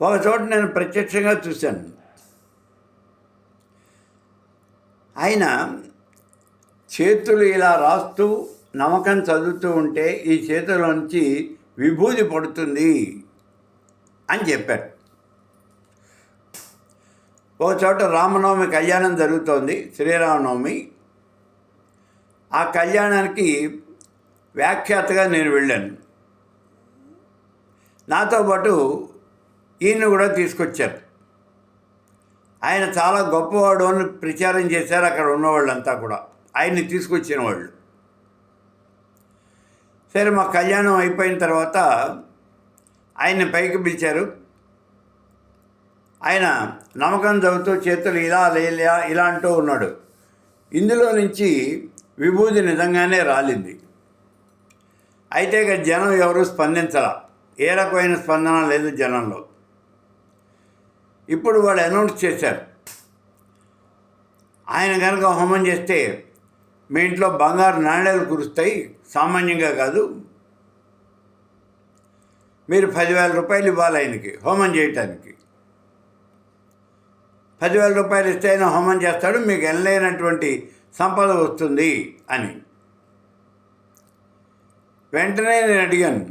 ఒక చోట నేను ప్రత్యక్షంగా చూశాను. ఆయన చేతులు ఇలా రాస్తూ నమ్మకం చదువుతూ ఉంటే ఈ చేతుల్లోంచి విభూది పడుతుంది అని చెప్పారు ఒక చోట రామనవమి కళ్యాణం జరుగుతోంది శ్రీరామనవమి. ఆ కళ్యాణానికి వ్యాఖ్యాతగా నేను వెళ్ళాను. నాతో పాటు ఈయన కూడా తీసుకొచ్చారు. ఆయన చాలా గొప్పవాడు అని ప్రచారం చేశారు అక్కడ ఉన్నవాళ్ళంతా కూడా. ఆయన్ని తీసుకొచ్చిన వాళ్ళు. సరే మా కళ్యాణం అయిపోయిన తర్వాత ఆయన్ని పైకి పిలిచారు. ఆయన నమ్మకం చదువుతూ చేతులు ఇలా లేలా ఇలా అంటూ ఉన్నాడు. ఇందులో నుంచి విభూతి నిజంగానే రాలింది. అయితే ఇక జనం ఎవరు స్పందించరా ఏ రకమైన స్పందన లేదు జనంలో. ఇప్పుడు వాళ్ళు అనౌన్స్ చేశారు. ఆయన కనుక హోమం చేస్తే మీ ఇంట్లో బంగారు నాణ్యాలు కురుస్తాయి సామాన్యంగా కాదు. మీరు పదివేల రూపాయలు ఇవ్వాలి ఆయనకి హోమం చేయటానికి. పదివేల రూపాయలు ఇస్తే ఆయన హోమం చేస్తాడు మీకు ఎనలేనటువంటి సంపద వస్తుంది అని. వెంటనే నేను అడిగాను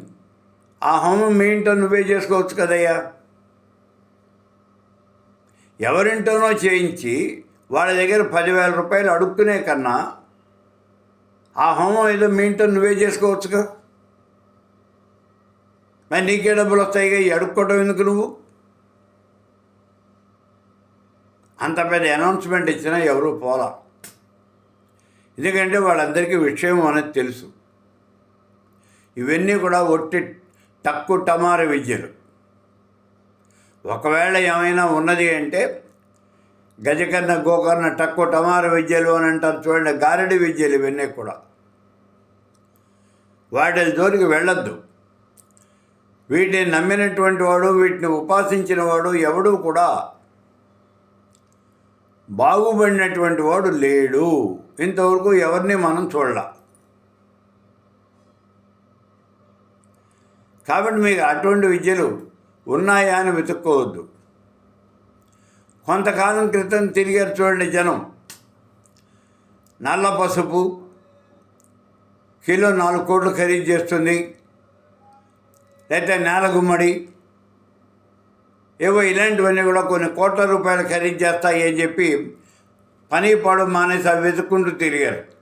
ఆ హోమం మీ ఇంట్లో నువ్వే చేసుకోవచ్చు కదయ్యా? ఎవరింటోనో చేయించి వాళ్ళ దగ్గర పదివేల రూపాయలు అడుక్కునే కన్నా ఆ హోమం ఏదో మీ ఇంట్లో నువ్వే చేసుకోవచ్చుగా? మరి నీకే డబ్బులు వస్తాయిగా ఈ అడుక్కోవటం ఎందుకు నువ్వు? అంత పెద్ద అనౌన్స్మెంట్ ఇచ్చినా ఎవరు పోలా. ఎందుకంటే వాళ్ళందరికీ విషయం అనేది తెలుసు. ఇవన్నీ కూడా ఒట్టి టక్కు టమార విద్యలు. ఒకవేళ ఏమైనా ఉన్నది అంటే గజకర్ణ గోకర్ణ టక్కు టమార విద్యలు అని అంటారు చూడండి గారడి విద్యలు ఇవన్నీ కూడా. వాటి జోలికి వెళ్ళొద్దు. వీటిని నమ్మినటువంటి వాడు వీటిని ఉపాసించిన వాడు ఎవడూ కూడా బాగుపడినటువంటి వాడు లేడు. ఇంతవరకు ఎవరిని మనం చూడాల. కాబట్టి మీకు అటువంటి విద్యలు ఉన్నాయా అని వెతుక్కోవద్దు. కొంతకాలం క్రితం తిరిగారు చూడండి జనం. నల్ల పసుపు కిలో నాలుగు కోట్లు ఖరీదు చేస్తుంది. లేకపోతే నేల గుమ్మడి ఏవో ఇలాంటివన్నీ కూడా కొన్ని కోట్ల రూపాయలు ఖరీదు చేస్తాయి అని చెప్పి పని పాడు మానేసి అవి వెతుక్కుంటూ తిరిగారు.